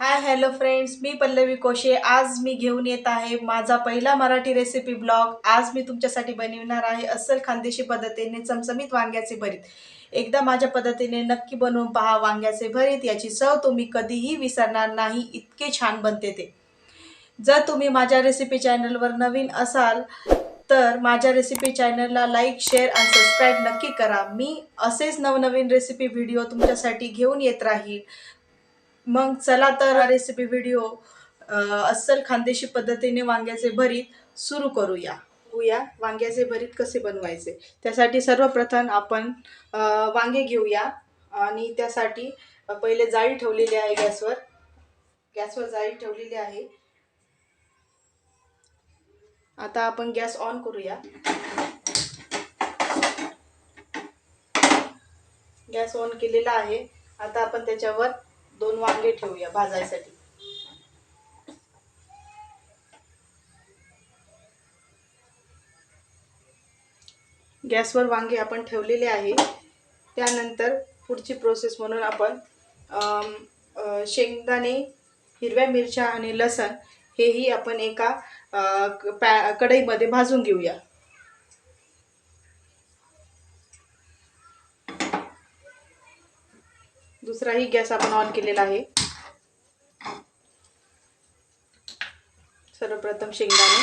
हाय hello friends मी पल्लवी कोशे. आज मी घेऊन येत आहे माझा पहिला मराठी रेसिपी ब्लॉग आज मी तुमच्यासाठी बनविणार आहे अस्सल खानदेशी पद्धतीने चमचमीत वांग्याचे भरीत. एकदा माझ्या पद्धतीने नक्की बनवून पहा वांग्याचे भरीत. याची चव तुम्ही कधीही विसरणार नाही. इतके छान बनते ते. जर तुम्ही माझ्या रेसिपी चॅनलवर नवीन असाल तर माझ्या रेसिपी चॅनलला लाईक शेअर आणि सबस्क्राईब नक्की करा. मी असेच नवनवीन रेसिपी व्हिडिओ तुमच्यासाठी घेऊन येत राहील. मग चला तर हा रेसिपी व्हिडिओ अस्सल खानदेशी पद्धतीने वांग्याचे भरीत सुरू करूया. बघूया वांग्याचे भरीत कसे बनवायचे. त्यासाठी सर्वप्रथम आपण वांगे घेऊया आणि त्यासाठी पहिले जाळी ठेवलेली आहे गॅसवर. गॅसवर जाळी ठेवलेली आहे. आता आपण गॅस ऑन करूया. गॅस ऑन केलेला आहे. आता आपण त्याच्यावर दोन वांगे ठेवूया भाजायसाठी. गॅसवर वांगे आपण ठेवलेले आहे. त्यानंतर पुढची प्रोसेस म्हणून आपण शेंगदाणे हिरव्या मिरच्या आणि लसण हेही आपण एका पॅ कढईमध्ये भाजून घेऊया. दुसराही गॅस आपण ऑन केलेला आहे. सर्वप्रथम शेंगदाणे.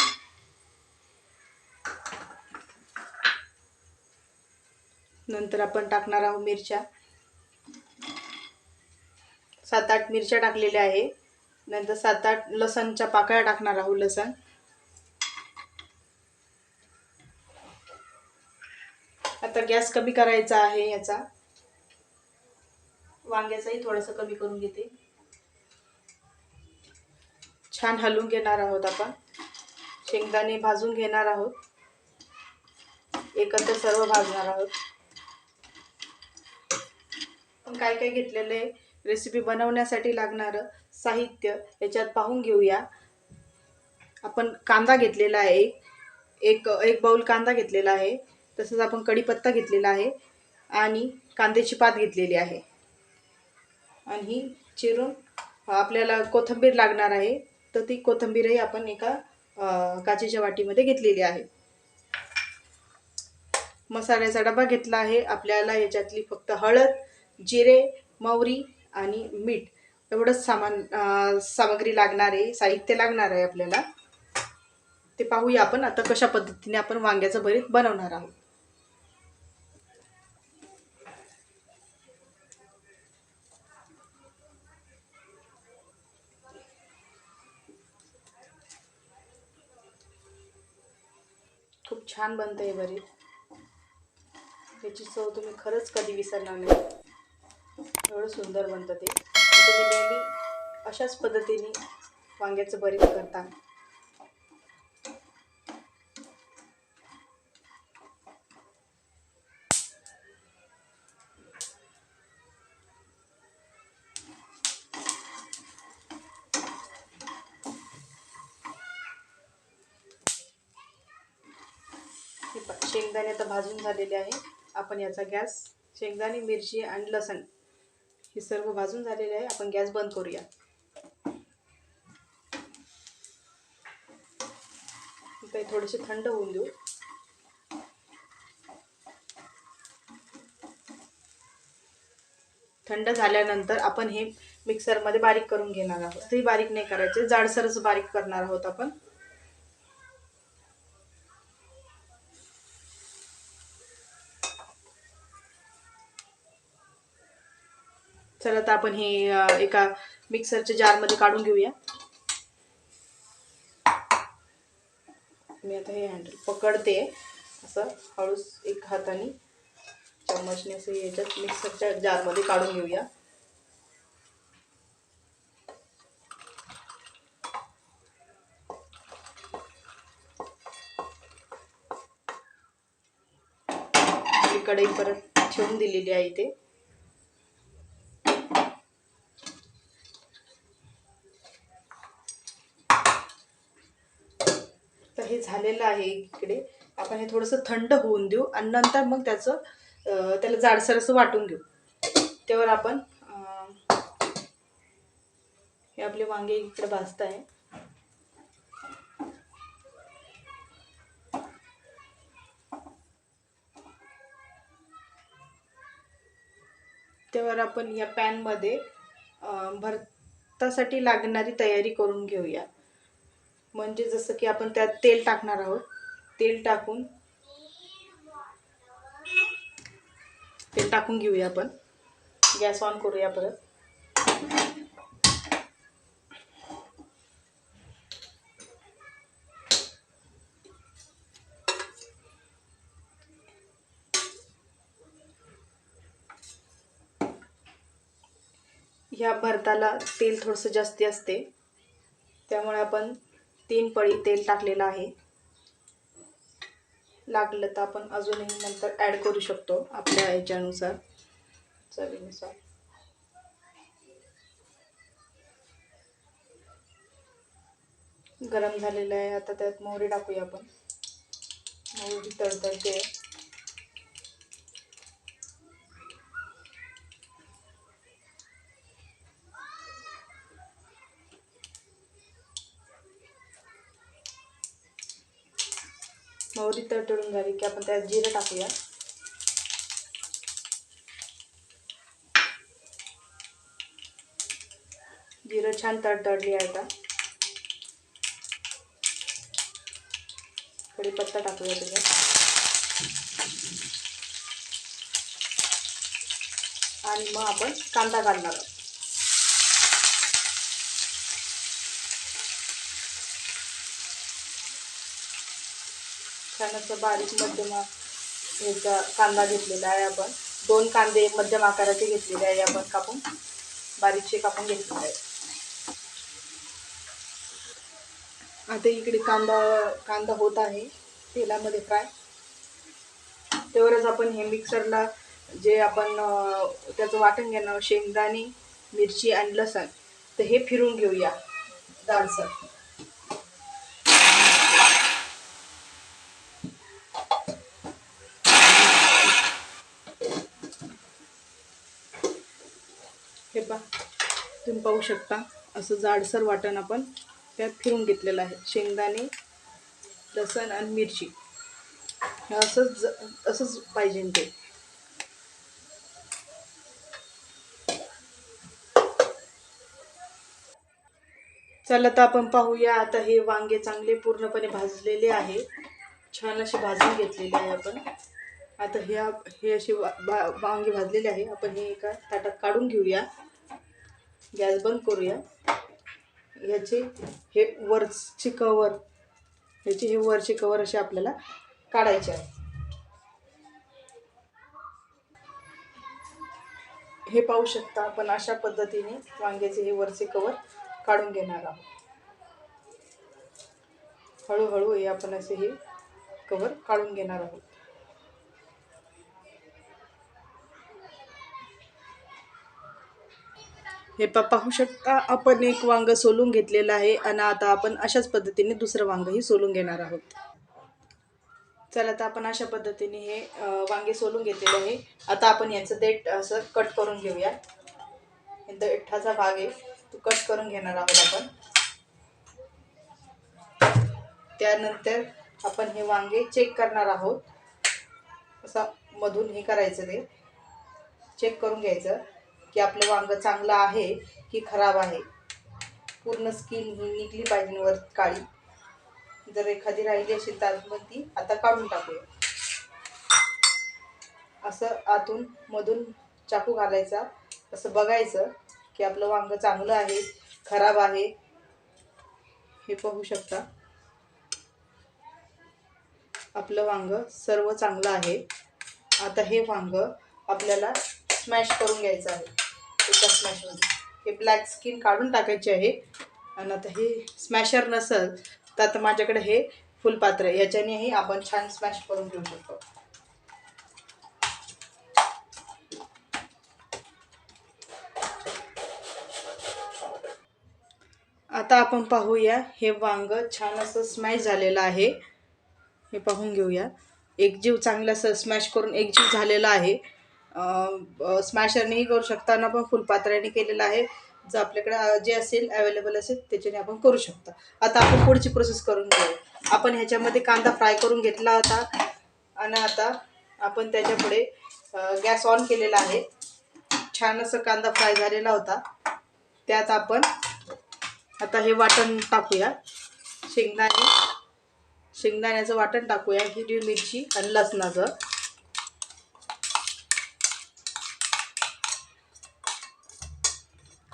नंतर आपण टाकणार आहोत मिरच्या. सात आठ मिरच्या टाकलेल्या आहे. नंतर सात आठ लसणच्या पाकळ्या टाकणार आहोत लसण. आता गॅस कमी करायचा आहे याचा. वांग्याचाही थोडंसं कमी करून घेते. छान हलवून घेणार आहोत आपण. शेंगदाणे भाजून घेणार आहोत. एकत्र सर्व भाजणार आहोत. पण काय काय घेतलेलं रेसिपी बनवण्यासाठी लागणारं साहित्य याच्यात पाहून घेऊया. आपण कांदा घेतलेला आहे. एक एक बाऊल कांदा घेतलेला आहे. तसंच आपण कढीपत्ता घेतलेला आहे. आणि कांद्याची पात घेतलेली आहे. आणि ही चिरून आपल्याला कोथिंबीर लागणार आहे तर ती कोथिंबीरही आपण एका काचेच्या वाटीमध्ये घेतलेली आहे. मसाल्याचा डबा घेतला आहे. आपल्याला याच्यातली फक्त हळद जिरे मोहरी आणि मीठ एवढंच सामान सामग्री लागणार आहे साहित्य लागणार आहे आपल्याला. ते पाहूया आपण आता कशा पद्धतीने आपण वांग्याचं भरीत बनवणार आहोत खूप छान बनतं आहे भरीत याची चव तुम्ही खरंच कधी विसरणार नाही. एवढं सुंदर बनतं ते. तुम्ही नेहमी अशाच पद्धतीने वांग्याचं भरीत करता. झालेले आहे. आपण याचा गॅस शेंगदाणे मिरची आणि लसण हे सर्व भाजून झालेले आहे. आपण गॅस बंद करूया. ते थोडेसे थंड होऊन देऊ. थंड झाल्यानंतर आपण हे मिक्सरमध्ये बारीक करून घेणार आहोत. ते बारीक नाही करायचे जाडसरच बारीक करणार आहोत आपण. चला आता आपण हे एका मिक्सरच्या जारमध्ये काढून घेऊया. मी आता हे हँडल पकडते. असं हळूच एक हाताने चम्मचने असं याच्यात मिक्सरच्या जारमध्ये काढून घेऊया. ही कढई परत ठेवून दिलेली आहे इथे तर हे झालेलं आहे इकडे. आपण हे थोडंसं थंड होऊन देऊ आणि नंतर मग त्याचं त्याला जाडसर असं वाटून घेऊ. त्यावर आपण हे आपले वांगे इकडे भाजत आहे त्यावर आपण या पॅनमध्ये भरतासाठी लागणारी तयारी करून घेऊया. म्हणजे जसं की आपण त्यात तेल टाकणार आहोत. तेल टाकून तेल टाकून घेऊया आपण. गॅस ऑन करूया परत. ह्या भरताला तेल थोडंसं जास्ती असते. त्यामुळे आपण तीन पळी तेल टाकलेलं आहे. लागलं तर आपण अजूनही नंतर ॲड करू शकतो आपल्या याच्यानुसार. चवीनुसार. गरम झालेलं आहे. आता त्यात मोहरी टाकूया आपण. मोहरी तडतडते मोहरी तडतडून झाली की आपण त्यात जिरं टाकूया. जिरं छान तडतडली आहे आता. कढीपत्ता टाकूया त्याच्यात. आणि मग आपण कांदा घालणार आहोत. छान असं बारीक मध्यम ह्याचा कांदा घेतलेला आहे आपण. दोन कांदे मध्यम आकाराचे घेतलेले आहे आपण कापून. बारीकशे कापून घेतलेले आहे आता इकडे कांदा कांदा होत आहे. तेलामध्ये फ्राय. तेवढंच आपण हे मिक्सरला जे आपण त्याचं वाटण घेणार शेंगदाणे मिरची आणि लसण तर हे फिरून घेऊया. डाळसर हे पा तुम्ही पाहू शकता असं जाडसर वाटण आपण त्यात फिरून घेतलेलं आहे. शेंगदाणे लसण आणि मिरची. असंच ज- असंच पाहिजे ते. चला तर आपण पाहूया. आता हे वांगे चांगले पूर्णपणे भाजलेले आहे. छान असे भाजून घेतलेले आहे आपण. आता हे हे असे वा वांगे भाजलेले आहे. आपण हे एका ताटात काढून घेऊया. गॅस बंद करूया. ह्याचे हे वरचे कवर ह्याचे हे वरचे कवर असे आपल्याला काढायचे आहे. हे पाहू शकता आपण अशा पद्धतीने वांग्याचे हे वरचे कवर काढून घेणार आहोत. हळूहळू हे आपण असे हे कवर काढून घेणार आहोत. हे पा पाहू शकता आपण एक वांग सोलून घेतलेलं आहे आणि आता आपण अशाच पद्धतीने दुसरं वांगही सोलून घेणार आहोत. चला तर आपण अशा पद्धतीने हे वांगे सोलून घेतलेले आहे. आता आपण याचं देठ असं कट करून घेऊया. हे देठाचा भाग आहे. तो कट करून घेणार आहोत आपण. त्यानंतर आपण हे वांगे चेक करणार आहोत. असं मधून हे करायचं ते. चेक करून घ्यायचं. की आपलं वांग चांगलं आहे की खराब आहे. पूर्ण स्किन ही निघली पाहिजे वर काळी. जर एखादी राहिली असेल तर मग ती आता काढून टाकूया. असं आतून मधून चाकू घालायचा. असं बघायचं की आपलं वांग चांगलं आहे खराब आहे. हे पाहू शकता. आपलं वांग सर्व चांगलं आहे. आता हे वांग आपल्याला स्मॅश करून घ्यायचं आहे. आता स्मॅशमध्ये. हे ब्लॅक स्किन काढून टाकायची आहे. आणि आता हे स्मॅशर नसेल तर आता माझ्याकडे हे फुलपात्र आहे. याच्यानेही आपण छान स्मॅश करून घेऊ शकतो. आता आपण पाहूया हे वांग छान असं स्मॅश झालेलं आहे. हे पाहून घेऊया. एक जीव चांगलं असं स्मॅश करून एक जीव झालेला आहे. स्मॅशरनेही करू शकता ना पण फुलपात्र्याने केलेलं आहे. जर आपल्याकडे जे असेल अवेलेबल असेल त्याच्याने आपण करू शकतो. आता आपण पुढची प्रोसेस करून घेऊ. आपण ह्याच्यामध्ये कांदा फ्राय करून घेतला होता. आणि आता आपण त्याच्यापुढे गॅस ऑन केलेला आहे. छान असं कांदा फ्राय झालेला होता. त्यात आपण आता हे वाटण टाकूया. शेंगदाणे. शेंगदाण्याचं वाटण टाकूया. हिरवी मिरची आणि लसणाचं.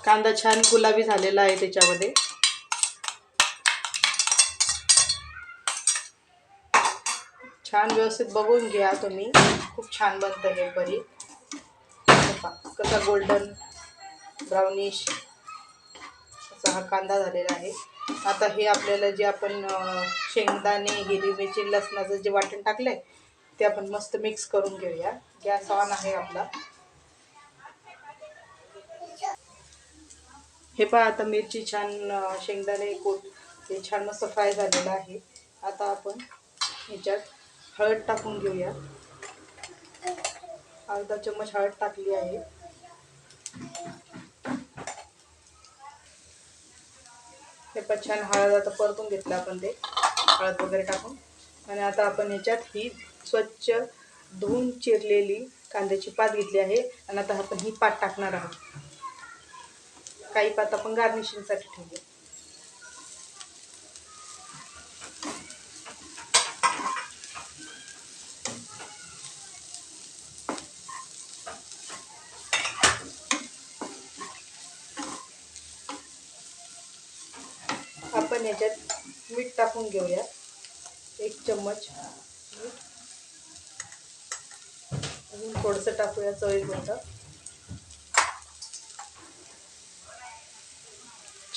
कांदा छान गुलाबी झालेला आहे त्याच्यामध्ये. छान व्यवस्थित बघून घ्या तुम्ही. खूप छान बनतं हे परी. कसा गोल्डन ब्राउनिश असा हा कांदा झालेला आहे. आता हे आपल्याला जे आपण शेंगदाणे हिरवी मिरची लसणाचं जे वाटण टाकलंय ते आपण मस्त मिक्स करून घेऊया. गॅस ऑन आहे आपला. हे पहा आता मिरची छान शेंगदाणे कोट हे छान मस्त फ्राय झालेलं आहे. आता आपण ह्याच्यात हळद टाकून घेऊया. अर्धा चम्मच हळद टाकली आहे. हे पण छान हळद आता परतून घेतलं आपण ते. हळद वगैरे टाकून. आणि आता आपण ह्याच्यात ही स्वच्छ धुवून चिरलेली कांद्याची पात घेतली आहे. आणि आता आपण ही पात टाकणार आहोत. काही पात आपण गार्निशिंगसाठी ठेवूया. आपण याच्यात मीठ टाकून घेऊया एक चम्मच मीठ. अजून थोडंसं टाकूया चवीपुरतं.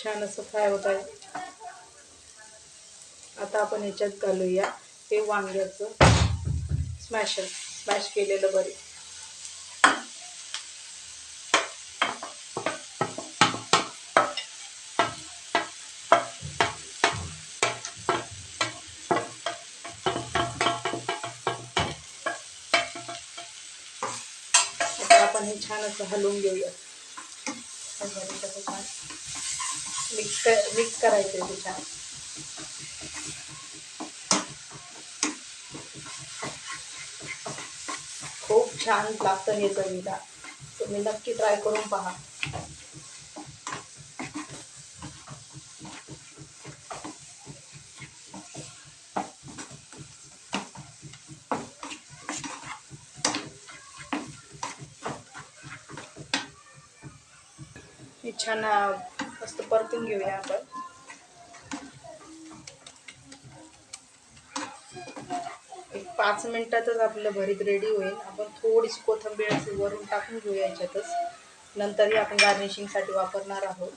छान असं फ्राय होत आहे. आता आपण ह्याच्यात घालूया हे वांग्याचं स्मॅशर. स्मॅश केलेलं बरे आपण हे छान असं हलवून घेऊया. छान मिक्स कर मिक्स करायचं आहे ते छान खूप छान लागतं हे चवीला. तुम्ही नक्की ट्राय करून पहा. छान मस्त परतून घेऊया आपण. एक पाच मिनिटातच आपलं भरीत रेडी होईल. आपण थोडीशी कोथिंबीर असं वरून टाकून घेऊया याच्यातच. नंतरही आपण गार्निशिंगसाठी वापरणार आहोत.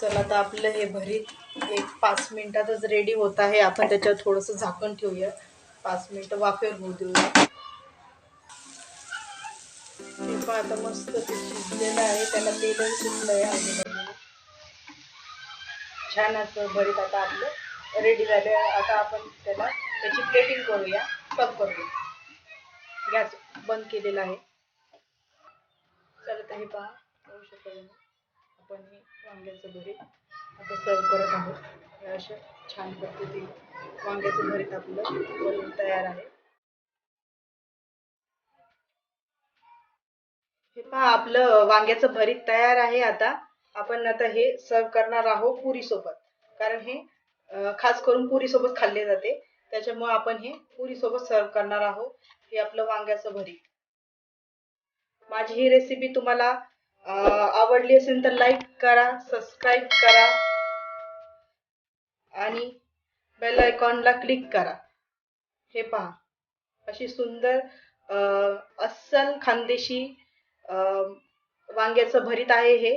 चला आता आपलं हे भरीत एक पाच मिनिटातच रेडी होत आहे. आपण त्याच्यावर थोडंसं झाकण ठेवूया. पाच मिनिटं वाफेवर होऊ देऊया. आता मस्त ते शिजलेलं आहे त्याला तेलही सुटलं आहे आजूबाजूला छान असं भरीत आता आपलं रेडी झालं आता आपण त्याला त्याची प्लेटिंग करूया. सर्व करूया. गॅस बंद केलेला आहे. चला हे पहा. होऊ शकेल आपण हे वांग्याचं भरीत आता सर्व करत आहोत. अशा छान पद्धतीने वांग्याचं भरीत आपलं तयार आहे. हे पहा आपलं वांग्याचं भरीत तयार आहे आता. आपण आता हे सर्व करणार आहोत पुरी सोबत कारण हे खास करून पुरी सोबत खाल्ले जाते. त्याच्यामुळे आपण हे पुरी सोबत सर्व करणार आहोत हे आपलं वांग्याचं भरीत. माझी ही रेसिपी तुम्हाला आवडली असेल तर लाईक करा सबस्क्राईब करा. आणि बेल आयकॉनला क्लिक करा. हे पहा अशी सुंदर अस्सल खानदेशी वांग्याचं भरीत आहे हे.